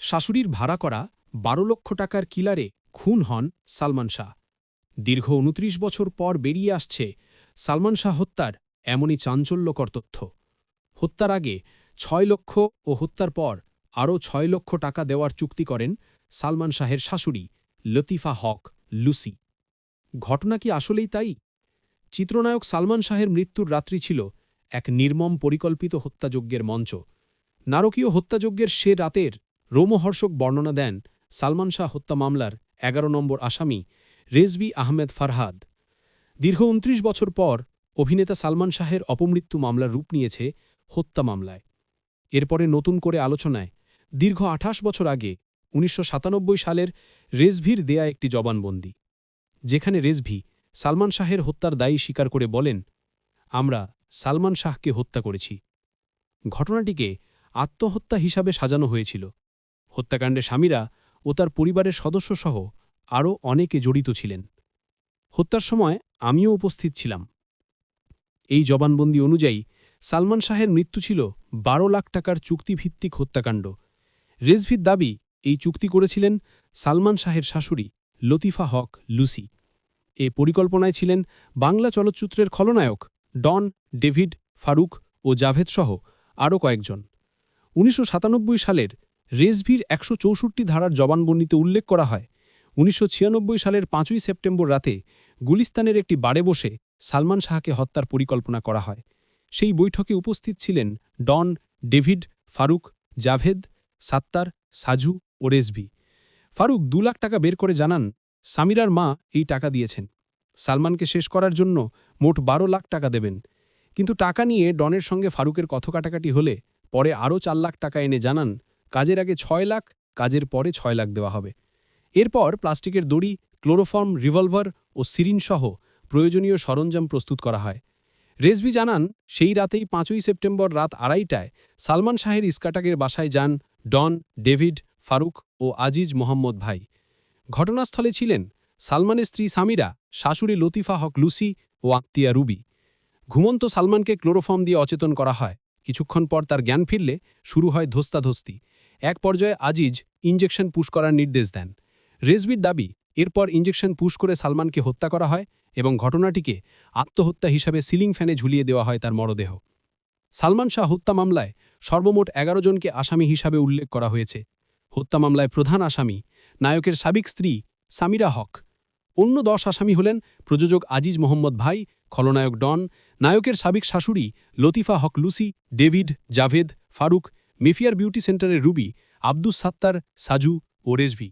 শাশুড়ির ভাড়া করা বারো লক্ষ টাকার কিলারে খুন হন সালমান শাহ। দীর্ঘ উনত্রিশ বছর পর বেরিয়ে আসছে সালমান শাহ হত্যার এমনই চাঞ্চল্যকর তথ্য। হত্যার আগে ছয় লক্ষ ও হত্যার পর আরও ছয় লক্ষ টাকা দেওয়ার চুক্তি করেন সালমান শাহের শাশুড়ি লতিফা হক লুসি। ঘটনা কি আসলেই তাই? চিত্রনায়ক সালমান শাহের মৃত্যুর রাত্রি ছিল এক নির্মম পরিকল্পিত হত্যাযজ্ঞের মঞ্চ। নারকীয় হত্যাযজ্ঞের সে রাতের রোমহর্ষক বর্ণনা দেন সালমান শাহ হত্যা মামলার এগারো নম্বর আসামি রেজবি আহমেদ ফারহাদ। দীর্ঘ উনত্রিশ বছর পর অভিনেতা সালমান শাহের অপমৃত্যু মামলার রূপ নিয়েছে হত্যা মামলায়। এরপরে নতুন করে আলোচনায় দীর্ঘ আঠাশ বছর আগে উনিশশো সাতানব্বই সালের রেজভির দেয়া একটি জবানবন্দি, যেখানে রেজভি সালমান শাহের হত্যার দায়ী স্বীকার করে বলেন, আমরা সালমান শাহকে হত্যা করেছি। ঘটনাটিকে আত্মহত্যা হিসাবে সাজানো হয়েছিল। হত্যাকাণ্ডে স্বামীরা ও তার পরিবারের সদস্যসহ আরও অনেকে জড়িত ছিলেন। হত্যার সময় আমিও উপস্থিত ছিলাম। এই জবানবন্দি অনুযায়ী সালমান শাহের মৃত্যু ছিল বারো লাখ টাকার চুক্তিভিত্তিক হত্যাকাণ্ড। রেজভির দাবি এই চুক্তি করেছিলেন সালমান শাহের শাশুড়ি লতিফা হক লুসি। এ পরিকল্পনায় ছিলেন বাংলা চলচ্চিত্রের খলনায়ক ডন, ডেভিড, ফারুক ও জাভেদ সহ আরও কয়েকজন। উনিশশো সাতানব্বই সালের রেজভির একশো চৌষট্টি ধারার জবানবন্দিতে উল্লেখ করা হয়, উনিশশো ছিয়ানব্বই সালের পাঁচই সেপ্টেম্বর রাতে গুলিস্তানের একটি বাড়ে বসে সালমান শাহকে হত্যার পরিকল্পনা করা হয়। সেই বৈঠকে উপস্থিত ছিলেন ডন, ডেভিড, ফারুক, জাভেদ, সাত্তার, সাজু ও রেজভি। ফারুক দু লাখ টাকা বের করে জানান, সামিরার মা এই টাকা দিয়েছেন। সালমানকে শেষ করার জন্য মোট বারো লাখ টাকা দেবেন। কিন্তু টাকা নিয়ে ডনের সঙ্গে ফারুকের কথকাটাকাটি হলে পরে আরও চার লাখ টাকা এনে জানান কাজের আগে ছয় লাখ, কাজের পরে ছয় লাখ দেওয়া হবে। এরপর প্লাস্টিকের দড়ি, ক্লোরোফর্ম, রিভলভার ও সিরিনসহ প্রয়োজনীয় সরঞ্জাম প্রস্তুত করা হয়। রেজভি জানান, সেই রাতেই পাঁচই সেপ্টেম্বর রাত আড়াইটায় সালমান শাহের ইস্কাটাকের বাসায় যান ডন, ডেভিড, ফারুক ও আজিজ মোহাম্মদ ভাই। ঘটনাস্থলে ছিলেন সালমানের স্ত্রী সামিরা, শাশুড়ি লতিফা হক লুসি ও আত্মীয়া রুবি। ঘুমন্ত সালমানকে ক্লোরোফর্ম দিয়ে অচেতন করা হয়। কিছুক্ষণ পর তার জ্ঞান ফিরলে শুরু হয় ধস্তাধস্তি। এক পর্যায়ে আজিজ ইঞ্জেকশন পুশ করার নির্দেশ দেন। রেজবির দাবি, এরপর ইঞ্জেকশন পুশ করে সালমানকে হত্যা করা হয় এবং ঘটনাটিকে আত্মহত্যা হিসাবে সিলিং ফ্যানে ঝুলিয়ে দেওয়া হয় তার মরদেহ। সালমান শাহ হত্যা মামলায় সর্বমোট এগারো জনকে আসামি হিসাবে উল্লেখ করা হয়েছে। হত্যা মামলায় প্রধান আসামি, নায়কের সাবেক স্ত্রী সামিরা হক। অন্য দশ আসামি হলেন প্রযোজক আজিজ মোহাম্মদ ভাই, খলনায়ক ডন, নায়কের সাবেক শাশুড়ি Latifa Haque Lucy, David, Javed, Farooq Mayfair beauty centre Ruby Abdus Sattar Saju ও রেজভি।